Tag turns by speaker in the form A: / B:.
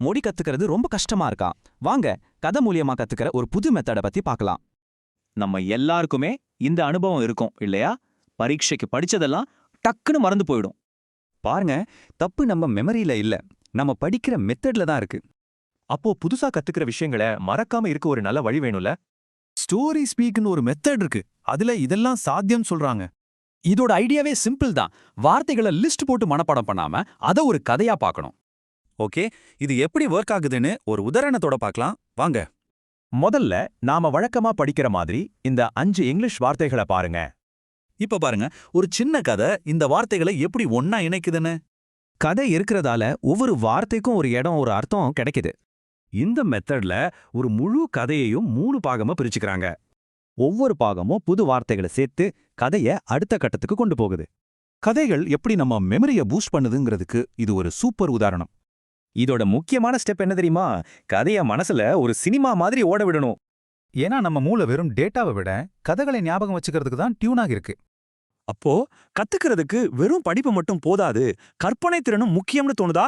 A: மொழி கத்துக்கிறது ரொம்ப கஷ்டமா இருக்கா? வாங்க கதை மூலியமா கத்துக்கிற ஒரு புது மெத்தட பத்தி பார்க்கலாம்.
B: நம்ம எல்லாருக்குமே இந்த அனுபவம் இருக்கும் இல்லையா? பரீட்சைக்கு படிச்சதெல்லாம் டக்குன்னு மறந்து போயிடும்.
C: பாருங்க தப்பு நம்ம மெமரியில இல்ல நம்ம படிக்கிற மெத்தட்ல தான் இருக்கு.
D: அப்போ புதுசா கத்துக்கிற விஷயங்களை மறக்காம இருக்க ஒரு நல்ல வழி வேணும்ல?
E: ஸ்டோரி ஸ்பீக்னு ஒரு மெத்தட் இருக்கு அதுல இதெல்லாம் சாத்தியம் சொல்றாங்க.
F: இதோட ஐடியாவே சிம்பிள் தான். வார்த்தைகளை லிஸ்ட் போட்டு மனப்பாடம் பண்ணாம அத ஒரு கதையா பார்க்கணும்.
C: ஓகே இது எப்படி ஒர்க் ஆகுதுன்னு ஒரு உதாரணத்தோட பார்க்கலாம். வாங்க.
D: முதல்ல நாம வழக்கமா படிக்கிற மாதிரி இந்த அஞ்சு இங்கிலீஷ் வார்த்தைகளை பாருங்க.
E: இப்ப பாருங்க ஒரு சின்ன கதை இந்த வார்த்தைகளை எப்படி ஒன்னா இணைக்குதுன்னு?
A: கதை இருக்கிறதால ஒவ்வொரு வார்த்தைக்கும் ஒரு இடம் ஒரு அர்த்தம் கிடைக்குது.
C: இந்த மெத்தட்ல ஒரு முழு கதையையும் மூணு பாகமா பிரிச்சுக்கிறாங்க.
A: ஒவ்வொரு பாகமும் புது வார்த்தைகளை சேர்த்து கதைய அடுத்த கட்டத்துக்கு கொண்டு போகுது.
E: கதைகள் எப்படி நம்ம மெமரிய பூஸ்ட் பண்ணுதுங்கிறதுக்கு இது ஒரு சூப்பர் உதாரணம்.
C: இதோட முக்கியமான ஸ்டெப் என்ன தெரியுமா? கதைய மனசுல ஒரு சினிமா மாதிரி ஓட விடணும்.
E: ஏன்னா நம்ம மூளை வெறும் டேட்டாவை விட கதைகளை ஞாபகம் வச்சுக்கிறதுக்கு தான் டியூன் ஆகிருக்கு
D: அப்போ கத்துக்கிறதுக்கு வெறும் படிப்பு மட்டும் போதாது கற்பனை திறனும் முக்கியம்னு தோணுதா?